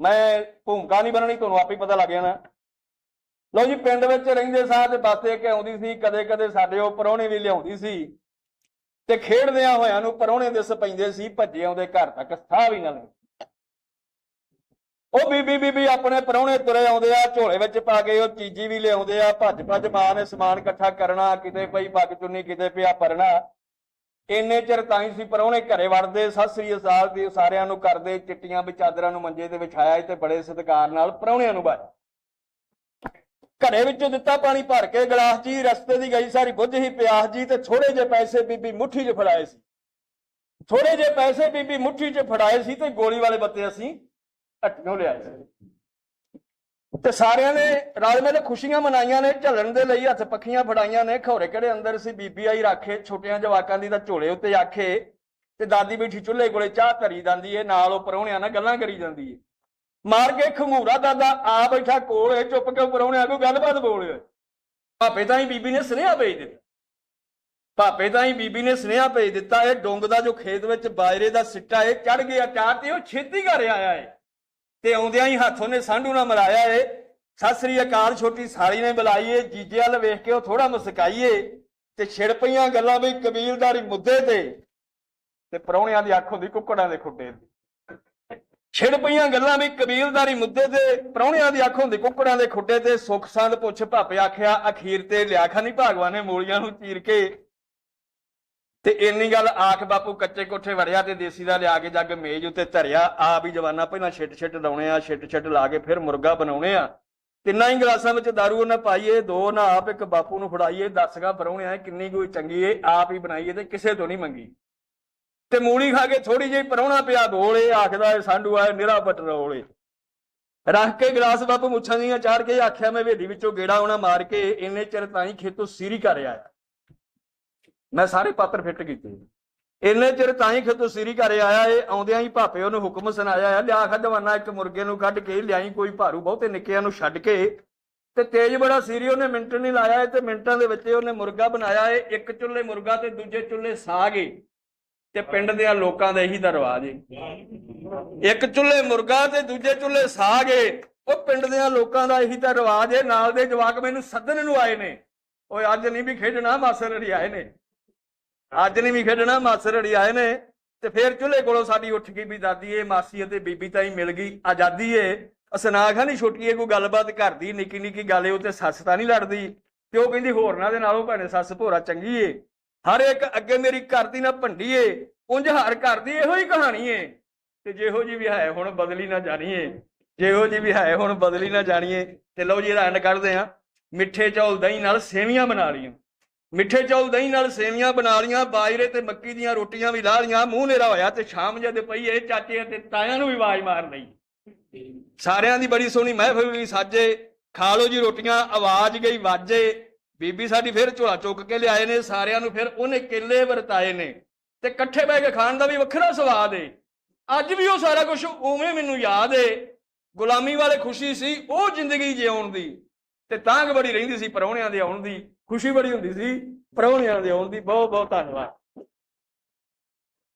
ਮੈਂ ਭੂਮਿਕਾ ਨਹੀਂ ਬਣਨੀ, ਤੁਹਾਨੂੰ ਆਪੇ ਪਤਾ ਲੱਗ ਜਾਣਾ। ਲਓ ਜੀ, ਪਿੰਡ ਵਿੱਚ ਰਹਿੰਦੇ ਸਾਂ ਤੇ ਬੱਸ ਕੇ ਆਉਂਦੀ ਸੀ ਕਦੇ ਕਦੇ ਸਾਡੇ ਉਹ ਪਰੌਣੇ ਵੀ ਲਿਆਉਂਦੀ ਸੀ। ਤੇ ਖੇਡਦਿਆਂ ਹੋਇਆਂ ਨੂੰ ਪਰੌਣੇ ਦਿਸ ਪੈਂਦੇ ਸੀ, ਭੱਜੇ ਆਉਂਦੇ ਘਰ ਤੱਕ, ਸਾਹ ਵੀ ਨਾ ਲੈ ਉਹ ਬੀਬੀ ਬੀਬੀ ਆਪਣੇ ਪਰੌਣੇ ਤੁਰੇ ਆਉਂਦੇ ਆ, ਝੋਲੇ ਵਿੱਚ ਪਾ ਕੇ ਉਹ ਚੀਜੀ ਵੀ ਲਿਆਉਂਦੇ ਆ ਭੱਜ ਭੱਜ ਮਾਂ ਨੇ ਸਮਾਨ ਇਕੱਠਾ ਕਰਨਾ, ਕਿਤੇ ਪਈ ਪੱਗ ਚੁੰਨੀ, ਕਿਤੇ ਪਿਆ ਪਰਨਾ ਇੰਨੇ ਚਿਰ ਤਾਂ ਹੀ ਸੀ ਪਰੌਣੇ ਘਰੇ ਵੜਦੇ, ਸਤਿ ਸ੍ਰੀ ਅਕਾਲ ਦੀ ਸਾਰਿਆਂ ਨੂੰ ਕਰਦੇ, ਚਿੱਟੀਆਂ ਵੀ ਚਾਦਰਾਂ ਨੂੰ ਮੰਜੇ ਤੇ ਵਿਛਾਇਆ ਤੇ ਬੜੇ ਸਤਿਕਾਰ ਨਾਲ ਪਰੌਣਿਆਂ ਨੂੰ ਬਾਜ ਘਰੇ ਵਿੱਚੋਂ ਦਿੱਤਾ ਪਾਣੀ ਭਰ ਕੇ, ਗਲਾਸ ਜੀ ਰਸਤੇ ਦੀ ਗਈ ਸਾਰੀ ਬੁੱਝ ਹੀ ਪਿਆਸ ਜੀ ਤੇ ਥੋੜੇ ਜਿਹੇ ਪੈਸੇ ਬੀਬੀ ਮੁੱਠੀ 'ਚ ਫੜਾਏ ਸੀ। ਥੋੜੇ ਜਿਹੇ ਪੈਸੇ ਬੀਬੀ ਮੁੱਠੀ 'ਚ ਫੜਾਏ ਸੀ ਤੇ ਗੋਲੀ ਵਾਲੇ ਬੱਤੇ ਅਸੀਂ ਹੱਟੀਆਂ ਲਿਆਏ ਸੀ। ਤੇ ਸਾਰਿਆਂ ਨੇ ਰਲ ਮਿਲ ਖੁਸ਼ੀਆਂ ਮਨਾਈਆਂ ਨੇ, ਝੱਲਣ ਦੇ ਲਈ ਹੱਥ ਪੱਖੀਆਂ ਫੜਾਈਆਂ ਨੇ। ਖੌਰੇ ਕਿਹੜੇ ਅੰਦਰ ਸੀ? ਬੀਬੀ ਆਈ ਰਾਖੇ, ਛੋਟਿਆਂ ਜਵਾਕਾਂ ਦੀ ਤਾਂ ਝੋਲੇ ਉੱਤੇ ਆਖੇ। ਤੇ ਦਾਦੀ ਬੈਠੀ ਚੁੱਲ੍ਹੇ ਕੋਲੇ ਚਾਹ ਧਰੀ ਜਾਂਦੀ ਏ, ਨਾਲ ਉਹ ਪਰੌਣਿਆਂ ਨਾਲ ਗੱਲਾਂ ਕਰੀ ਜਾਂਦੀ ਏ। ਮਾਰ ਕੇ ਖਮੂਰਾ ਦਾਦਾ, ਆ ਬੈਠਾ ਕੋਲ ਏ, ਚੁੱਪ ਕੇ ਪਰੌਣਿਆਂ ਕੋਈ ਗੱਲਬਾਤ ਬੋਲਿਓ ਭਾਪੇ ਤਾਂ ਹੀ ਬੀਬੀ ਨੇ ਸੁਨੇਹਾ ਭੇਜ ਦਿੱਤਾ। ਭਾਪੇ ਤਾਂ ਹੀ ਬੀਬੀ ਨੇ ਸੁਨੇਹਾ ਭੇਜ ਦਿੱਤਾ, ਇਹ ਡੁੰਗ ਦਾ ਜੋ ਖੇਤ ਵਿੱਚ ਬਾਜਰੇ ਦਾ ਸਿੱਟਾ ਏ ਚੜ ਗਿਆ ਚਾਰ ਤੇ ਉਹ ਛੇਤੀ ਘਰ ਆਇਆ ਏ। ਤੇ ਆਉਂਦਿਆਂ ਹੀ ਹੱਥ ਉਹਨੇ ਸਾਂਢੂ ਨਾਲ ਮਲਾਇਆ ਏ। ਸਤਿ ਸ੍ਰੀ ਅਕਾਲ ਛੋਟੀ ਸਾਲੀ ਨੇ ਬੁਲਾਈ ਏ। ਜੀਜੇ ਵੱਲ ਵੇਖ ਕੇ ਉਹ ਥੋੜਾ ਮੁਸਕਾਈਏ ਤੇ ਛਿੜ ਪਈਆਂ ਗੱਲਾਂ ਵੀ ਕਬੀਲਦਾਰੀ ਮੁੱਦੇ ਤੇ ਤੇ ਪਰੌਣਿਆਂ ਦੀ ਅੱਖ ਹੁੰਦੀ ਕੁੱਕੜਾਂ ਦੇ ਖੁੱਡੇ ਤੇ ਛਿੜ ਪਈਆਂ ਗੱਲਾਂ ਵੀ ਕਬੀਲਦਾਰੀ ਮੁੱਦੇ ਤੇ ਪਰੌਣਿਆਂ ਦੀ ਅੱਖ ਹੁੰਦੀ ਕੁੱਕੜਾਂ ਦੇ ਖੁੱਡੇ ਤੇ। ਸੁੱਖ ਸੰਦ ਪੁੱਛ ਭਾਪੇ ਆਖਿਆ, ਅਖੀਰ ਤੇ ਲਿਆ ਖਾਨੀ, ਭਾਗਵਾਨ ਨੇ ਮੂਲੀਆਂ ਨੂੰ ਚੀਰ ਕੇ। ਤੇ ਇੰਨੀ ਗੱਲ ਆਖ ਬਾਪੂ ਕੱਚੇ ਕੋਠੇ ਵੜਿਆ ਤੇ ਦੇਸੀ ਦਾ ਲਿਆ ਕੇ ਜੱਗ ਮੇਜ਼ ਉੱਤੇ ਧਰਿਆ ਆ ਵੀ ਜਵਾਨਾ ਪਹਿਲਾਂ ਛਿੱਟ ਛਿੱਟ ਲਾਉਣੇ ਆ, ਛਿੱਟ ਛਿੱਟ ਲਾ ਕੇ ਫਿਰ ਮੁਰਗਾ ਬਣਾਉਣੇ ਆ। ਤਿੰਨਾਂ ਹੀ ਗਲਾਸਾਂ ਵਿੱਚ ਦਾਰੂ ਉਹਨੇ ਪਾਈਏ, ਦੋ ਨਾ ਆਪ, ਇੱਕ ਬਾਪੂ ਨੂੰ ਫੜਾਈਏ ਦੱਸਗਾ ਪਰਉਣੇ ਆ ਕਿੰਨੀ ਕੋਈ ਚੰਗੀ ਏ, ਆਪ ਹੀ ਬਣਾਈਏ ਤੇ ਕਿਸੇ ਤੋਂ ਨਹੀਂ ਮੰਗੀ। ਤੇ ਮੂਲੀ ਖਾ ਕੇ ਥੋੜੀ ਜਿਹੀ ਪਰਉਣਾ ਪਿਆ ਢੋਲੇ ਆਖਦਾ ਏ, ਸਾਂਢੂ ਆਏ, ਨਿਰਾ ਪਟਰੋਲੇ ਰੱਖ ਕੇ ਗਲਾਸ ਬਾਪੂ ਮੁੱਛਾਂ ਦੀਆਂ ਚਾੜ ਕੇ ਆਖਿਆ, ਮੈਂ ਵੇਦੀ ਵਿੱਚੋਂ ਗੇੜਾ ਆਉਣਾ ਮਾਰ ਕੇ, ਇੰਨੇ ਚਿਰ ਤਾਂ ਹੀ ਖੇਤੋਂ ਸੀਰੀ ਕਰ ਆਇਆ। ਮੈਂ ਸਾਰੇ ਪਾਤਰ ਫਿੱਟ ਕੀਤੇ ਇੰਨੇ ਚਿਰ ਤਾਂ ਹੀ ਖੇਤੋਂ ਸੀਰੀ ਘਰੇ ਆਇਆ ਏ ਆਉਂਦਿਆਂ ਹੀ ਭਾਪੇ ਉਹਨੂੰ ਹੁਕਮ ਸੁਣਾਇਆ ਆ, ਲਿਆ ਖਦਵਾਨਾ ਇੱਕ ਮੁਰਗੇ ਨੂੰ ਕੱਢ ਕੇ, ਲਿਆਈ ਕੋਈ ਭਾਰੂ ਬਹੁਤੇ ਨਿੱਕਿਆਂ ਨੂੰ ਛੱਡ ਕੇ। ਤੇ ਤੇਜ ਬੜਾ ਸੀਰੀ ਉਹਨੇ ਮਿੰਟ ਨਹੀਂ ਲਾਇਆ ਤੇ ਮਿੰਟਾਂ ਦੇ ਵਿੱਚ ਉਹਨੇ ਮੁਰਗਾ ਬਣਾਇਆ ਏ ਇੱਕ ਚੁੱਲ੍ਹੇ ਮੁਰਗਾ ਤੇ ਦੂਜੇ ਚੁੱਲ੍ਹੇ ਸਾਗ ਏ। ਤੇ ਪਿੰਡ ਦੇ ਲੋਕਾਂ ਦਾ ਇਹੀ ਤਾਂ ਰਿਵਾਜ ਏ। ਇੱਕ ਚੁੱਲ੍ਹੇ ਮੁਰਗਾ ਤੇ ਦੂਜੇ ਚੁੱਲ੍ਹੇ ਸਾਗ ਏ। ਉਹ ਪਿੰਡ ਦੇ ਲੋਕਾਂ ਦਾ ਇਹੀ ਤਾਂ ਰਿਵਾਜ ਏ। ਨਾਲ ਦੇ ਜਵਾਕ ਮੈਨੂੰ ਸੱਦਣ ਨੂੰ ਆਏ ਨੇ। ਓਏ ਅੱਜ ਨਹੀਂ ਵੀ ਖੇਡਣਾ ਮਾਸਰ ਅੜੀ ਆਏ ਨੇ। ਅੱਜ ਨਹੀਂ ਵੀ ਖੇਡਣਾ ਮਾਸਰ ਅੜੀ ਆਏ ਨੇ ਤੇ ਫੇਰ ਚੁੱਲ੍ਹੇ ਕੋਲੋਂ ਸਾਡੀ ਉੱਠ ਗਈ ਵੀ ਦਾਦੀ ਏ ਮਾਸੀ ਅਤੇ ਬੀਬੀ ਤਾਂ ਹੀ ਮਿਲ ਗਈ, ਆਜ਼ਾਦੀ ਏ। ਅਸਨਾਖਾ ਨਹੀਂ ਛੋਟੀ ਕੋਈ ਗੱਲਬਾਤ ਕਰਦੀ, ਨਿੱਕੀ ਨਿੱਕੀ ਗੱਲ ਏ ਉਹ ਤੇ ਸੱਸ ਤਾਂ ਨਹੀਂ ਲੜਦੀ। ਤੇ ਉਹ ਕਹਿੰਦੀ ਹੋਰਨਾਂ ਦੇ ਨਾਲੋਂ ਭੈਣੇ ਸੱਸ ਭੋਰਾ ਚੰਗੀ ਏ। ਹਰ ਇੱਕ ਅੱਗੇ ਮੇਰੀ ਘਰ ਦੀ ਨਾ ਭੰਡੀ ਏ, ਉਂਝ ਹਰ ਘਰ ਦੀ ਇਹੋ ਹੀ ਕਹਾਣੀ ਏ। ਤੇ ਜਿਹੋ ਜੀ ਵੀ ਹੈ ਹੁਣ ਬਦਲੀ ਨਾ ਜਾਣੀਏ ਜਿਹੋ ਜੀ ਵੀ ਹੈ ਹੁਣ ਬਦਲੀ ਨਾ ਜਾਣੀਏ ਤੇ ਲਓ ਜੀ, ਇਹਦਾ ਐਂਡ ਕੱਢਦੇ ਆ ਮਿੱਠੇ ਚੌਲ ਦਹੀਂ ਨਾਲ ਸੇਵੀਆਂ ਬਣਾ ਲਈਆਂ ਮਿੱਠੇ ਚੌਲ ਦਹੀਂ ਨਾਲ ਸੇਵੀਆਂ ਬਣਾ ਲੀਆਂ ਬਾਜਰੇ ਤੇ ਮੱਕੀ ਦੀਆਂ ਰੋਟੀਆਂ ਵੀ ਲਾ ਲੀਆਂ ਮੂੰਹ ਨੇਰਾ ਹੋਇਆ ਤੇ ਸ਼ਾਮ ਜਦ ਪਈ ਇਹ ਚਾਚੇ ਅਤੇ ਤਾਇਆਂ ਨੂੰ ਵੀ ਆਵਾਜ਼ ਮਾਰ ਲਈ। ਸਾਰਿਆਂ ਦੀ ਬੜੀ ਸੋਹਣੀ ਮਹਿਫਿਲ ਵੀ ਸਾਜੇ, ਖਾ ਲਓ ਜੀ ਰੋਟੀਆਂ, ਆਵਾਜ਼ ਗਈ, ਵਾਜੇ। ਬੀਬੀ ਸਾਡੀ ਫਿਰ ਝੋਲਾ ਚੁੱਕ ਕੇ ਲਿਆਏ ਨੇ, ਸਾਰਿਆਂ ਨੂੰ ਫਿਰ ਉਹਨੇ ਕੇਲੇ ਵਰਤਾਏ ਨੇ। ਤੇ ਇਕੱਠੇ ਬਹਿ ਕੇ ਖਾਣ ਦਾ ਵੀ ਵੱਖਰਾ ਸਵਾਦ ਏ। ਅੱਜ ਵੀ ਉਹ ਸਾਰਾ ਕੁਝ ਉਵੇਂ ਮੈਨੂੰ ਯਾਦ ਏ। ਗੁਲਾਮੀ ਵਾਲੇ ਖੁਸ਼ੀ ਸੀ, ਉਹ ਜ਼ਿੰਦਗੀ ਜਿਉਣ ਦੀ। ਤੇ ਤਾਂਗ ਬੜੀ ਰਹਿੰਦੀ ਸੀ ਪਰੌਣਿਆਂ ਦੇ ਆਉਣ ਦੀ, ਖੁਸ਼ੀ ਬੜੀ ਹੁੰਦੀ ਸੀ ਪਰੌਣਿਆਂ ਦੇ ਆਉਣ ਦੀ। ਬਹੁਤ ਬਹੁਤ ਧੰਨਵਾਦ।